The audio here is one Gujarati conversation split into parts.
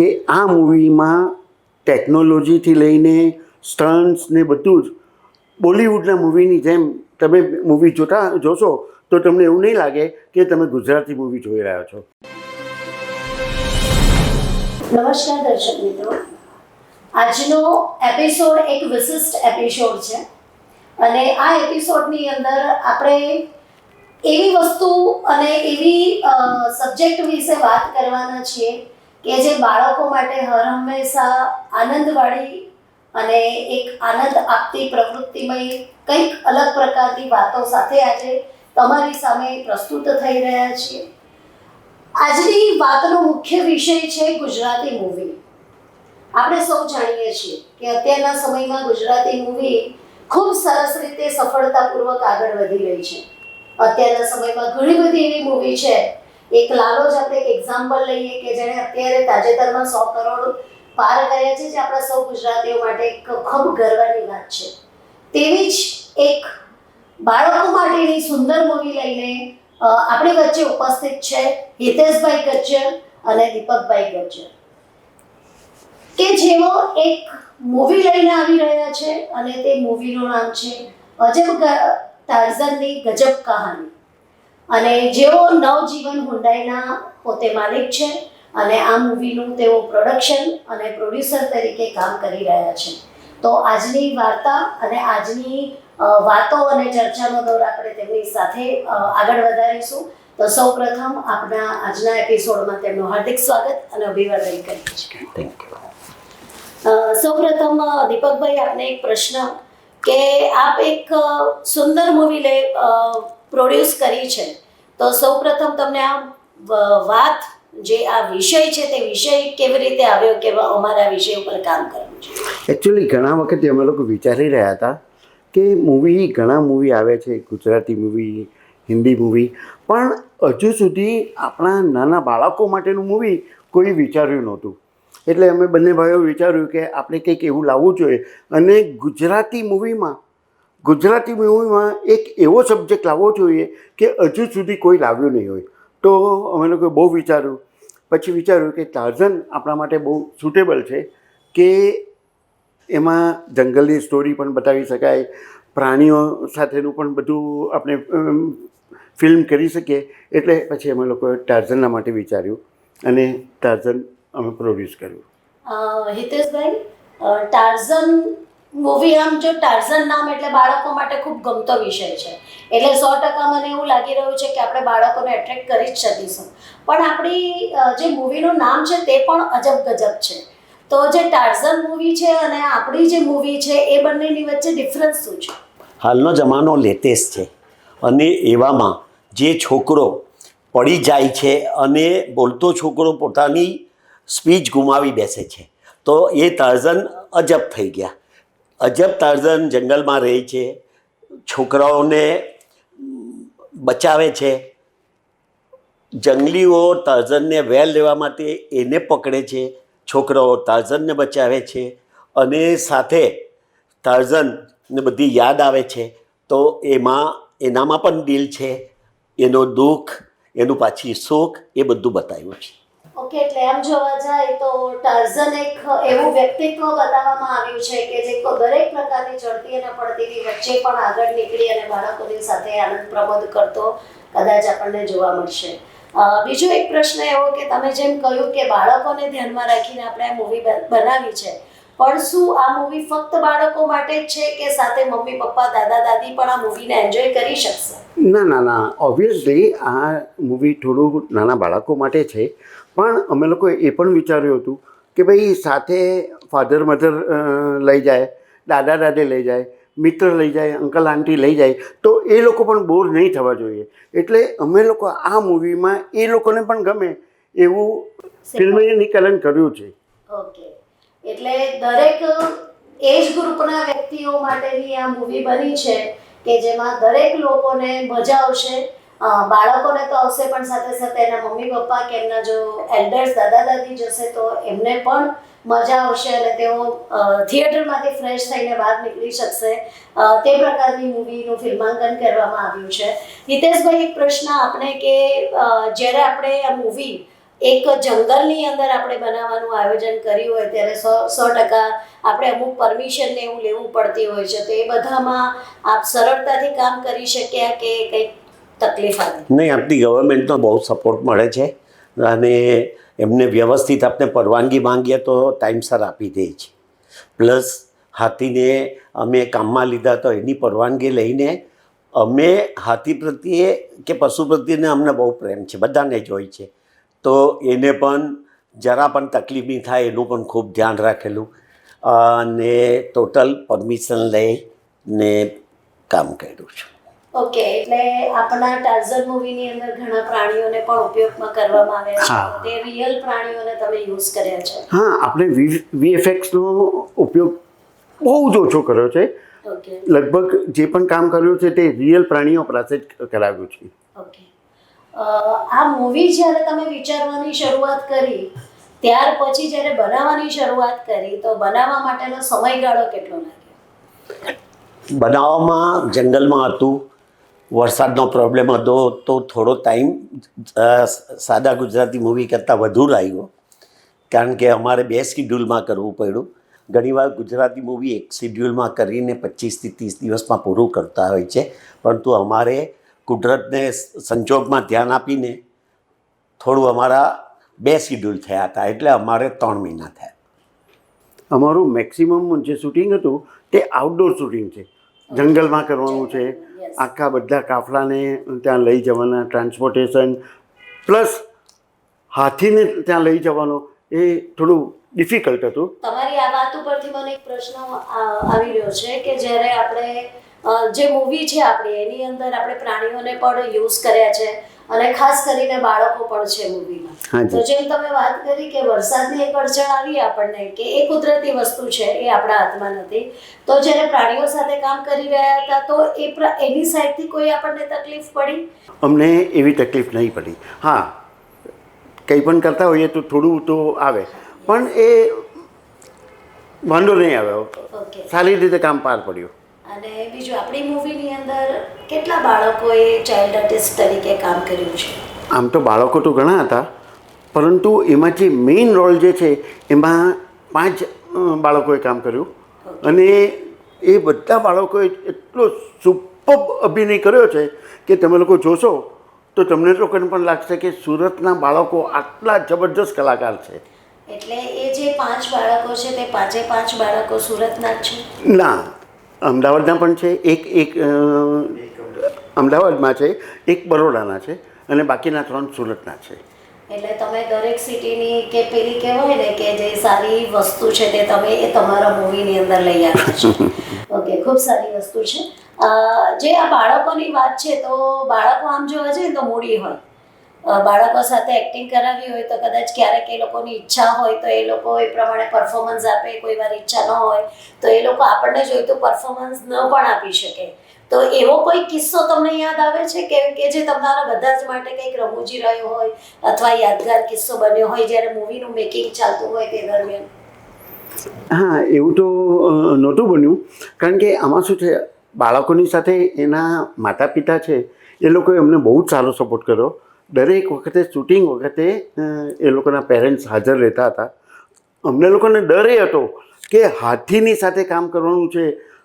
કે આ મૂવીમાં ટેકનોલોજીથી લઈને સ્ટન્ટ્સ ને બધું જ, બોલિવૂડના મૂવીની જેમ તમે મૂવી જોતા જોશો તો તમને એવું નહીં લાગે કે તમે ગુજરાતી મૂવી જોઈ રહ્યા છો. નમસ્કાર દર્શક મિત્રો. આજનો એપિસોડ એક વિશિષ્ટ એપિસોડ છે. અને આ એપિસોડની અંદર આપણે એવી વસ્તુ અને એવી સબ્જેક્ટ વિશે વાત કરવાના છીએ કે જે બાળકો માટે હર હંમેશા આનંદવાળી અને એક આનંદ આપતી પ્રવૃત્તિમય કંઈક અલગ પ્રકારની વાતો સાથે આજે તમારી સામે પ્રસ્તુત થઈ રહ્યા છીએ. આજની વાતનો મુખ્ય વિષય છે ગુજરાતી મૂવી આપણે સૌ જાણીએ છીએ કે અત્યારના સમયમાં ગુજરાતી મૂવી ખૂબ સરસ રીતે સફળતાપૂર્વક આગળ વધી રહી છે. અત્યારના સમયમાં ઘણી બધી એવી મૂવી છે એક લાલો જ આપણે એક એક્ઝામ્પલ લઈએ કે જેણે અત્યારે તાજેતરમાં સો કરોડ પાર કર્યા છે, જે આપણા સૌ ગુજરાતીઓ માટે એક ખૂબ ગર્વની વાત છે. તેવી જ એક બાળકો માટેની સુંદર મૂવી લઈને આપણી વચ્ચે ઉપસ્થિત છે હિતેશભાઈ ગજ્જર અને દીપકભાઈ ગજ્જર. કે જેઓ એક મૂવી લઈને આવી રહ્યા છે અને તે મૂવીનું નામ છે અજબ ગ- ગજબ કહાની. અને જેઓ નવજીવન હુંડાઈના પોતે માલિક છે અને આ મૂવીનું તેઓ પ્રોડક્શન અને પ્રોડ્યુસર તરીકે કામ કરી રહ્યા છે. તો આજની વાર્તા અને આજની વાતો અને ચર્ચાનો દોર આપણે તેમની સાથે આગળ વધારીશું. તો સૌ પ્રથમ આપણા આજના એપિસોડમાં તેમનું હાર્દિક સ્વાગત અને અભિવાદન કરીએ છીએ. થેન્ક યુ સૌપ્રથમ દીપકભાઈ આપને એક પ્રશ્ન કે આપ એક સુંદર મૂવી લે પ્રોડ્યુસ કરી છે. તો સૌપ્રથમ તમને આ વાત જે આ વિષય છે તે વિષય કેવી રીતે આવ્યો કે અમારા વિષય ઉપર કામ કરવું છે? એકચ્યુઅલી ઘણા વખતે અમે લોકો વિચારી રહ્યા હતા કે મૂવી ઘણા મૂવી આવે છે, ગુજરાતી મૂવી હિન્દી મૂવી પણ હજુ સુધી આપણા નાના બાળકો માટેનું મૂવી કોઈ વિચાર્યું નહોતું. એટલે અમે બંને ભાઈઓ વિચાર્યું કે આપણે કંઈક એવું લાવવું જોઈએ અને ગુજરાતી મૂવીમાં ગુજરાતી મૂવીમાં એક એવો સબ્જેક્ટ લાવવો જોઈએ કે હજુ સુધી કોઈ લાવ્યું નહીં હોય. તો અમે લોકોએ બહુ વિચાર્યું. પછી વિચાર્યું કે ટાર્ઝન આપણા માટે બહુ સુટેબલ છે કે એમાં જંગલની સ્ટોરી પણ બતાવી શકાય, પ્રાણીઓ સાથેનું પણ બધું આપણે ફિલ્મ કરી શકીએ. એટલે પછી અમે લોકોએ ટાર્ઝનના માટે વિચાર્યું અને ટાર્ઝન અમે પ્રોડ્યુસ કર્યું. હિતેશભાઈ ટાર્ઝન મૂવી આમ જો ટાર્ઝન નામ એટલે બાળકો માટે ખૂબ ગમતો વિષય છે. એટલે સો ટકા મને એવું લાગી રહ્યું છે કે આપણે બાળકોને એટ્રેક્ટ કરી જ શકીશું. પણ આપણી જે મૂવીનું નામ છે તે પણ અજબ ગજબ છે. તો જે ટાર્ઝન મૂવી છે અને આપણી જે મૂવી છે એ બંનેની વચ્ચે ડિફરન્સ શું છે? હાલનો જમાનો લેટેસ્ટ છે અને એવામાં જે છોકરો પડી જાય છે અને બોલતો છોકરો પોતાની સ્પીચ ગુમાવી બેસે છે. તો એ ટાર્ઝન અજબ થઈ ગયા. અજબ તારઝન જંગલમાં રહે છે, છોકરાઓને બચાવે છે. જંગલીઓ તારઝનને વેલ લેવા માટે એને પકડે છે, છોકરાઓ તારઝનને બચાવે છે અને સાથે તારઝનને બધી યાદ આવે છે. તો એમાં, એનામાં પણ દિલ છે, એનો દુઃખ, એનું પાછી સુખ એ બધું બતાવ્યું છે. ઓકે, એટલે એમ જોવા જાય તો ટાર્ઝન એક એવું વ્યક્તિત્વ બતાવવામાં આવ્યું છે કે જે દરેક પ્રકારની ચડતી અને પડતીની વચ્ચે પણ આગળ નીકળી અને બાળકોની સાથે આનંદ પ્રમોદ કરતો કદાચ આપણને જોવા મળશે. બીજો એક પ્રશ્ન એવો કે તમે જેમ કહ્યું કે બાળકોને ધ્યાનમાં રાખીને આપણે આ મૂવી બનાવી છે પણ શું આ મૂવી ફક્ત બાળકો માટે જ છે કે સાથે મમ્મી પપ્પા દાદા દાદી પણ આ મૂવીને એન્જોય કરી શકશે? ના ના ના. ઓબ્વિયસલી આ મૂવી થોડું નાના બાળકો માટે છે. પણ અમે લોકોએ એ પણ વિચાર્યું હતું કે ભાઈ સાથે ફાધર મધર લઈ જાય દાદા દાદી લઈ જાય મિત્ર લઈ જાય અંકલ આંટી લઈ જાય તો એ લોકો પણ બોર નહીં થવા જોઈએ. એટલે અમે લોકો આ મૂવીમાં એ લોકોને પણ ગમે એવું ફિલ્મીકરણ કર્યું છે. ઓકે એટલે દરેક એજ ગ્રુપના વ્યક્તિઓ માટેની આ મૂવી બની છે કે જેમાં દરેક લોકોને મજા આવશે. બાળકોને તો આવશે, પણ સાથે સાથે એના મમ્મી પપ્પા કે એમના જો એલ્ડર્સ દાદા દાદી જશે તો એમને પણ મજા આવશે અને તેઓ થિયેટરમાંથી ફ્રેશ થઈને બહાર નીકળી શકશે. તે પ્રકારની મૂવીનું ફિલ્માંકન કરવામાં આવ્યું છે. હિતેશભાઈ, એક પ્રશ્ન આપણે કે જ્યારે આપણે આ મૂવી એક જંગલની અંદર આપણે બનાવવાનું આયોજન કર્યું હોય ત્યારે સો સો ટકા આપણે અમુક પરમિશનને એવું લેવું પડતી હોય છે. તો એ બધામાં આપ સરળતાથી કામ કરી શક્યા કે કંઈક તકલીફ આવી? નહીં આપણી ગવર્મેન્ટનો બહુ સપોર્ટ મળે છે અને એમને વ્યવસ્થિત આપણે પરવાનગી માંગીએ તો ટાઈમસર આપી દે છે. પ્લસ હાથીને અમે કામમાં લીધા તો એની પરવાનગી લઈને અમે હાથી પ્રત્યે કે પશુ પ્રત્યેને અમને બહુ પ્રેમ છે. બધાને જ હોય છે. તો એને પણ જરા પણ તકલીફ નહીં થાય એનું પણ ખૂબ ધ્યાન રાખેલું. અને ટોટલ પરમિશન લઈને કામ કર્યું છે. ઓકે એટલે આપણા ટાર્ઝન મૂવીની અંદર ઘણા પ્રાણીઓને પણ ઉપયોગમાં કરવામાં આવે છે. હા. તે રિયલ પ્રાણીઓને તમે યુઝ કર્યા છે. હા આપણે વી વીએફએક્સનો ઉપયોગ બહુ જ ઓછો કર્યો છે. લગભગ જે પણ કામ કર્યું છે તે રિયલ પ્રાણીઓ પાસે જ કરાવ્યું છે. ઓકે આ મૂવી જ્યારે તમે વિચારવાની શરૂઆત કરી, ત્યાર પછી જ્યારે બનાવવાની શરૂઆત કરી, તો બનાવવા માટેનો સમયગાળો કેટલો લાગ્યો? બનાવવામાં જંગલમાં હતું, વરસાદનો પ્રોબ્લેમ હતો, તો થોડો ટાઈમ સાદા ગુજરાતી મૂવી કરતાં વધુ લાગ્યો. કારણ કે અમારે બે શિડ્યુલમાં કરવું પડ્યું. ઘણીવાર ગુજરાતી મૂવી એક શિડ્યુલમાં કરીને પચીસથી ત્રીસ દિવસમાં પૂરું કરતા હોય છે. પરંતુ અમારે કુદરતને સંજોગમાં ધ્યાન આપીને થોડું અમારા બે શિડ્યુલ થયા હતા એટલે અમારે ત્રણ મહિના થયા. અમારું મેક્સિમમ જે શૂટિંગ હતું તે આઉટડોર શૂટિંગ છે. જંગલમાં કરવાનું છે. આખા બધા કાફલાને ત્યાં લઈ જવાના ટ્રાન્સપોર્ટેશન પ્લસ હાથીને ત્યાં લઈ જવાનો એ થોડું ડિફિકલ્ટ હતું. તમારી આ વાત ઉપરથી મને એક પ્રશ્ન આવી રહ્યો છે કે જ્યારે આપણે જે મૂવી છે આપણી એની અંદર આપણે પ્રાણીઓને પણ યુઝ કર્યા છે અને ખાસ કરીને બાળકો પણ છે મૂવીમાં તો જેમ તમે વાત કરી કે વરસાદની એક અડચણ આવી આપણને કે એ કુદરતી વસ્તુ છે એ આપણા હાથમાં નથી તો જ્યારે પ્રાણીઓ સાથે કામ કરી રહ્યા હતા તો એ એની સાઈડથી કોઈ આપણને તકલીફ પડી? અમને એવી તકલીફ નહીં પડી. હા કંઈ પણ કરતા હોઈએ તો થોડું તો આવે પણ એ વાંધો નહીં આવ્યો ઓકે સારી રીતે કામ પાર પડ્યું. અને બીજું આપણી મૂવીની અંદર કેટલા બાળકોએ ચાઇલ્ડ આર્ટિસ્ટ તરીકે કામ કર્યું છે? આમ તો બાળકો તો ઘણા હતા પરંતુ એમાં જે મેઇન રોલ જે છે એમાં પાંચ બાળકોએ કામ કર્યું. અને એ બધા બાળકોએ એટલો સુપર અભિનય કર્યો છે કે તમે લોકો જોશો તો તમને તો કંઈ પણ લાગશે કે સુરતના બાળકો આટલા જબરજસ્ત કલાકાર છે. એટલે એ જે પાંચ બાળકો છે તે પાંચે પાંચ બાળકો સુરતના છે? ના. અમદાવાદના પણ છે એક એક અમદાવાદમાં છે એક બરોડાના છે અને બાકીના ત્રણ સુરતના છે. એટલે તમે દરેક સિટીની કે પેલી કહેવાય ને કે જે સારી વસ્તુ છે તે તમે એ તમારા મૂવીની અંદર લઈ આવ્યા છો. ઓકે ખૂબ સારી વસ્તુ છે. જે આ બાળકોની વાત છે તો બાળકો આમ જોવા જઈએ તો મૂડી હોય. બાળકો સાથે એક્ટિંગ કરાવી હોય તો કદાચ ક્યારેક એ લોકોની ઈચ્છા હોય તો એ લોકો એ પ્રમાણે પરફોર્મન્સ આપે, કોઈ વાર ઈચ્છા ન હોય તો એ લોકો આપણને જોઈતું પરફોર્મન્સ ન પણ આપી શકે. તો એવો કોઈ કિસ્સો તમને યાદ આવે છે કે કે જે તમારા બધા જ માટે કંઈક રમૂજી રહ્યો હોય અથવા યાદગાર કિસ્સો બન્યો હોય જ્યારે મૂવીનું મેકિંગ ચાલતું હોય તે દરમિયાન? હા, એવું તો નહોતું બન્યું. કારણ કે આમાં શું છે, બાળકોની સાથે એના માતા પિતા છે, એ લોકોએ અમને બહુ જ સારો સપોર્ટ કર્યો. દરેક વખતે શૂટિંગ વખતે એ લોકોના પેરેન્ટ્સ હાજર રહેતા હતા. અમને લોકોને ડર એ હતો કે હાથીની સાથે કામ કરવાનું છે.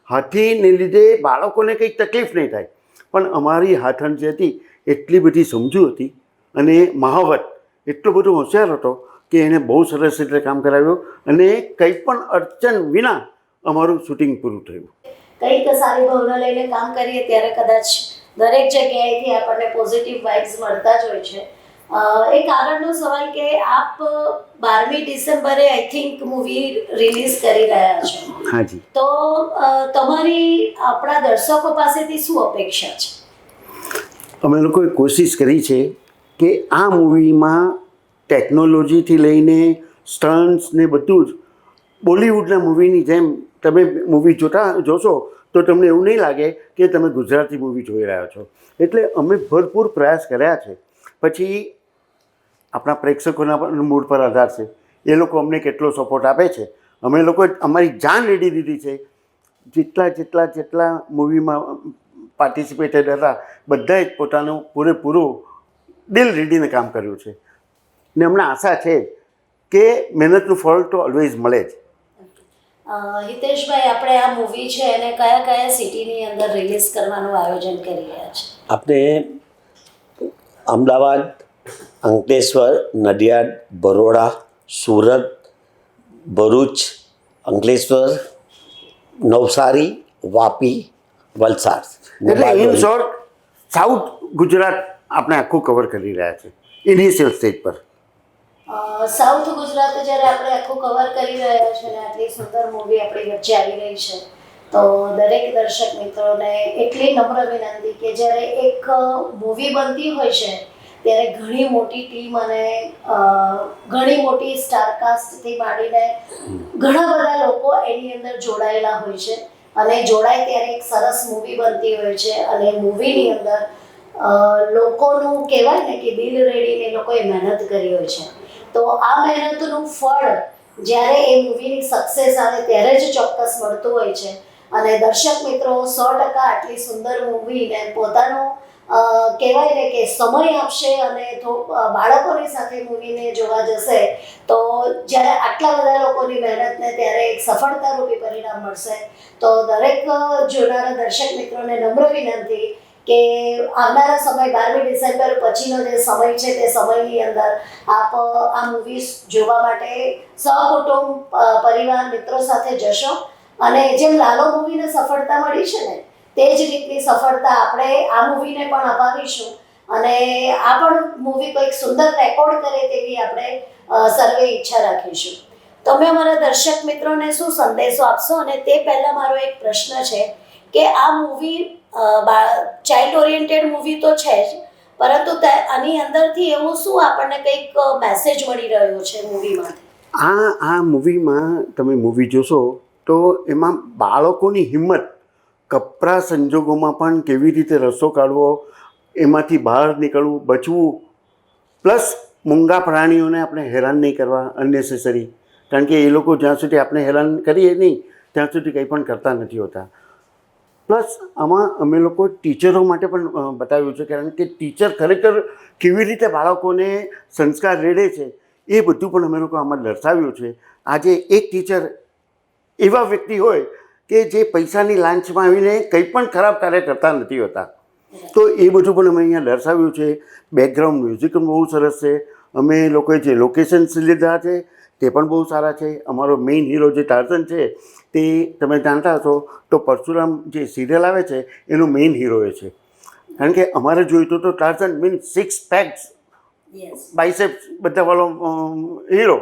હાથીને લીધે બાળકોને કંઈક તકલીફ નહીં થાય. પણ અમારી હાથણ જે હતી, એટલી બધી સમજુ હતી અને મહાવત એટલો બધો હોશિયાર હતો કે એને બહુ સરસ રીતે કામ કરાવ્યું અને કંઈ પણ અડચણ વિના અમારું શૂટિંગ પૂરું થયું. કંઈક સારી ભાવના લઈને કામ કરીએ ત્યારે કદાચ દરેક જગ્યાએથી આપણને પોઝિટિવ વાઇબ્સ મળતા જ હોય છે. એક આગળનો સવાલ કે આપ બારમી ડિસેમ્બરે આઈ થિંક મૂવી રિલીઝ કરી રહ્યા છો. હાજી. તો તમારી આપણા દર્શકો પાસેથી શું અપેક્ષા છે? અમે લોકોએ કોશિશ કરી છે કે આ મૂવીમાં ટેકનોલોજીથી લઈને સ્ટન્ટ્સ ને બધું જ બોલિવૂડના મૂવીની જેમ તમે મૂવી જોતા જોશો તો તમને એવું નહીં લાગે કે તમે ગુજરાતી મૂવી જોઈ રહ્યા છો. એટલે અમે ભરપૂર પ્રયાસ કર્યા છે. પછી આપણા પ્રેક્ષકોના મૂડ પર આધાર છે. એ લોકો અમને કેટલો સપોર્ટ આપે છે. અમે લોકો અમારી જાન રેડી દીધી છે. જેટલા જેટલા જેટલા મૂવીમાં પાર્ટિસિપેટેડ હતા, બધાએ જ પોતાનું પૂરેપૂરું દિલ રેડીને કામ કર્યું છે. ને અમને આશા છે કે મહેનતનું ફળ તો ઓલવેઝ મળે જ. હિતેશભાઈ આપણે આ મૂવી છે એને કયા કયા સિટીની અંદર રિલીઝ કરવાનું આયોજન કરી રહ્યા છે? આપણે અમદાવાદ અંકલેશ્વર નડિયાદ બરોડા સુરત ભરૂચ અંકલેશ્વર નવસારી વાપી વલસાડ. એટલે ઇન શોર્ટ સાઉથ ગુજરાત આપણે આખું કવર કરી રહ્યા છે. ઇનિશિયલ સ્ટેજ પર. સાઉથ ગુજરાત જ્યારે આપણે આખું કવર કરી રહ્યા છે ને, આટલી સુંદર મૂવી આપણી વચ્ચે આવી રહી છે, તો દરેક દર્શક મિત્રોને એટલી નમ્ર વિનંતી કે જ્યારે એક મૂવી બનતી હોય છે, ત્યારે ઘણી મોટી ટીમ અને ઘણી મોટી સ્ટારકાસ્ટથી માંડીને ઘણા બધા લોકો એની અંદર જોડાયેલા હોય છે. અને જોડાય ત્યારે એક સરસ મૂવી બનતી હોય છે અને મૂવીની અંદર લોકોનું કહેવાય ને કે દિલ રેડીને એ લોકોએ મહેનત કરી હોય છે. તો આ મહેનતનું ફળ જ્યારે એ મૂવીની સક્સેસ આવે ત્યારે જ ચોક્કસ મળતું હોય છે. અને દર્શક મિત્રો, સો ટકા આટલી સુંદર મૂવીને પોતાનો કહેવાય ને કે સમય આપશે અને બાળકોની સાથે મૂવીને જોવા જશે, તો જ્યારે આટલા બધા લોકોની મહેનતને ત્યારે એક સફળતારૂપી પરિણામ મળશે. તો દરેક જોનારા દર્શક મિત્રોને નમ્ર વિનંતી કે આવનારા સમય બારમી ડિસેમ્બર પછીનો જે સમય છે તે સમયની અંદર આપ, આ મૂવી જોવા માટે સહકુટુંબ પરિવાર, મિત્રો સાથે જશો. અને જેમ લાલો મૂવીને સફળતા મળી છે ને, તે જ રીતની સફળતા આપણે આ મૂવીને પણ અપાવીશું. અને આ પણ મૂવી કોઈક સુંદર રેકોર્ડ કરે તેવી આપણે સર્વે ઈચ્છા રાખીશું. તમે અમારા દર્શક મિત્રોને શું સંદેશો આપશો? અને તે પહેલાં મારો એક પ્રશ્ન છે કે આ મૂવી ચાઇલ્ડ ઓરિએન્ટેડ મૂવી તો છે જ, પરંતુ આની અંદરથી એવું શું આપણને કંઈક મેસેજ મળી રહ્યો છે મૂવીમાં આ આ મૂવીમાં તમે મૂવી જોશો, તો એમાં બાળકોની હિંમત, કપરા સંજોગોમાં પણ કેવી રીતે રસ્તો કાઢવો, એમાંથી બહાર નીકળવું, બચવું, પ્લસ મૂંગા પ્રાણીઓને આપણે હેરાન નહીં કરવા અનનેસેસરી કારણ કે એ લોકો જ્યાં સુધી આપણે હેરાન કરીએ નહીં, ત્યાં સુધી કંઈ પણ કરતા નથી હોતા. પ્લસ આમાં અમે લોકો ટીચરો માટે પણ બતાવ્યું છે કારણ કે ટીચર ખરેખર કેવી રીતે બાળકોને સંસ્કાર રેડે છે, એ બધું પણ અમે લોકો આમાં દર્શાવ્યું છે. આજે એક ટીચર એવા વ્યક્તિ હોય કે જે પૈસાની લાંચમાં આવીને કંઈ પણ ખરાબ કાર્ય કરતા નથી હોતા. તો એ બધું પણ અમે અહીંયા દર્શાવ્યું છે. બેકગ્રાઉન્ડ મ્યુઝિક પણ બહુ સરસ છે. અમે લોકોએ જે લોકેશન્સ લીધા છે તે પણ બહુ સારા છે. અમારો મેઇન હીરો જે ટાર્ઝન છે તે તમે જાણતા હશો તો પરશુરામ જે સિરિયલ આવે છે એનો મેઇન હીરો એ છે. કારણ કે અમારે જોઈતું તો Tarzan mean six packs yes biceps બધા વાળો હીરો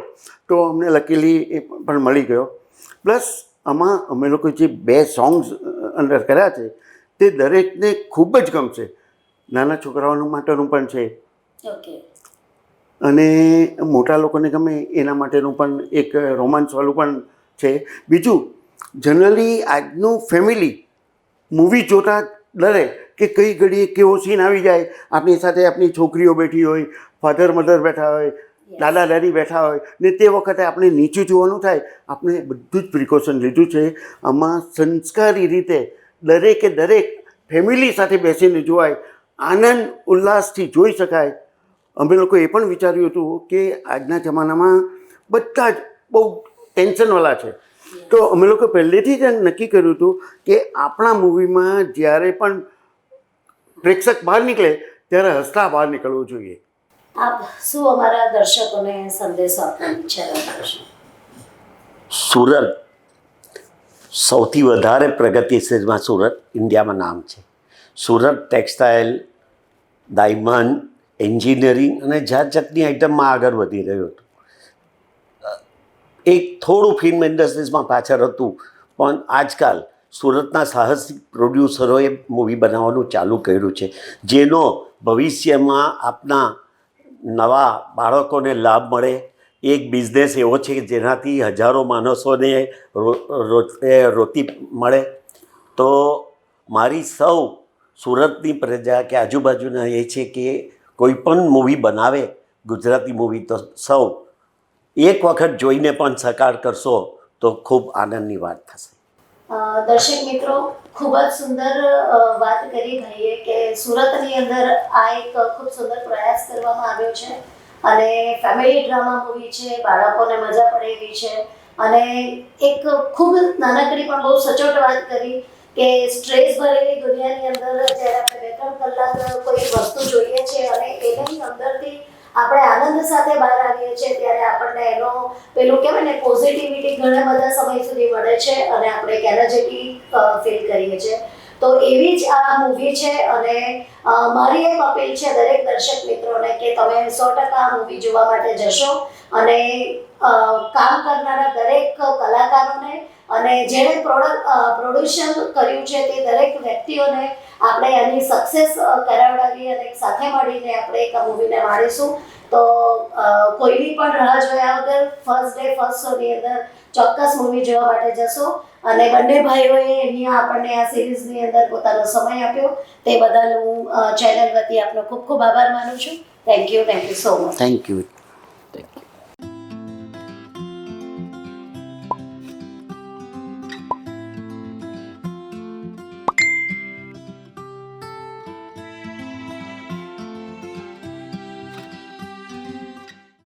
તો અમને લકીલી એ પણ મળી ગયો. પ્લસ આમાં અમે લોકો જે બે સોંગ્સ અંદર કર્યા છે તે દરેકને ખૂબ જ ગમશે. નાના છોકરાઓનું માટેનું પણ છે. અને મોટા લોકોને ગમે એના માટેનું પણ એક રોમાન્સવાળું પણ છે. બીજું જનરલી આજનું ફેમિલી મૂવી જોતા ડરે કે કઈ ઘડીએ કેવો સીન આવી જાય. આપણી સાથે આપણી છોકરીઓ બેઠી હોય ફાધર મધર બેઠા હોય દાદા દાદી બેઠા હોય ને તે વખતે આપણે નીચું જોવાનું થાય. આપણે બધું જ પ્રિકોશન લીધું છે. આમાં સંસ્કારી રીતે દરેકે દરેક ફેમિલી સાથે બેસીને જોવાય. આનંદ ઉલ્લાસથી જોઈ શકાય. અમે લોકો એ પણ વિચાર્યું હતું કે આજના જમાનામાં બધા જ બહુ ટેન્શનવાળા છે. તો અમે લોકો પહેલેથી જ નક્કી કર્યું હતું કે આપણા મૂવીમાં જ્યારે પણ પ્રેક્ષક બહાર નીકળે ત્યારે હસતા બહાર નીકળવું જોઈએ. આપ શું અમારા દર્શકોને સંદેશો આપવાની ઈચ્છા સુરત સૌથી વધારે પ્રગતિશીલમાં સુરત ઇન્ડિયામાં નામ છે. સુરત ટેક્સટાઇલ ડાયમંડ એન્જિનિયરિંગ અને જાત જાતની આઇટમમાં આગળ વધી રહ્યું હતું. એક થોડું ફિલ્મ ઇન્ડસ્ટ્રીઝમાં પાછળ હતું, પણ આજકાલ સુરતના સાહસિક પ્રોડ્યુસરોએ મૂવી બનાવવાનું ચાલુ કર્યું છે. જેનો ભવિષ્યમાં આપના નવા બાળકોને લાભ મળે, એક બિઝનેસ એવો છે કે જેનાથી હજારો માણસોને રોતી મળે. તો મારી સૌ સુરતની પ્રજા કે આજુબાજુના એ છે કે કોઈ પણ મૂવી બનાવે, ગુજરાતી મૂવી તો સૌ એક વખત જોઈને પણ સકાર કરશો તો ખૂબ આનંદની વાત થશે. દર્શક મિત્રો, ખૂબ જ સુંદર વાત કરી ભાઈએ કે સુરતની અંદર આ એક ખૂબ સુંદર પ્રયાસ કરવામાં આવ્યો છે. અને ફેમિલી ડ્રામા મૂવી છે, બાળકોને મજા પડે એવી છે. અને એક ખૂબ નાનકડી પણ બહુ સચોટ વાત કરી કે સ્ટ્રેસ ભરેલી દુનિયાની અંદર જ્યારે આપણે બે ત્રણ કલાક કોઈ વસ્તુ જોઈએ છે અને એની અંદરથી આપણે આનંદ સાથે બહાર આવીએ છીએ ત્યારે આપણને એનો પેલું કહેવાય ને પોઝિટિવિટી ઘણા બધા સમય સુધી મળે છે અને આપણે એક એનર્જેટિક ફીલ કરીએ છીએ. તો એવી જ આ મૂવી છે અને મારી એક અપીલ છે દરેક દર્શક મિત્રોને કે તમે સો ટકા આ મૂવી જોવા માટે જશો અને કામ કરનારા દરેક કલાકારોને અને જેણે પ્રોડક્ટ પ્રોડ્યુશન કર્યું છે તે દરેક વ્યક્તિઓને આપણે એની સક્સેસ કરાવડાવી અને સાથે મળીને આપણે એક મૂવીને માણીશું તો કોઈની પણ રાહ જોયા વગર ફર્સ્ટ ડે ફર્સ્ટ શોની અંદર ચોક્કસ મૂવી જોવા માટે જશો. અને બંને ભાઈઓએ અહીંયા આપણને આ સિરીઝની અંદર પોતાનો સમય આપ્યો. તે બદલ હું ચેનલ વતી આપનો ખૂબ ખૂબ આભાર માનું છું. Thank you thank you so much thank you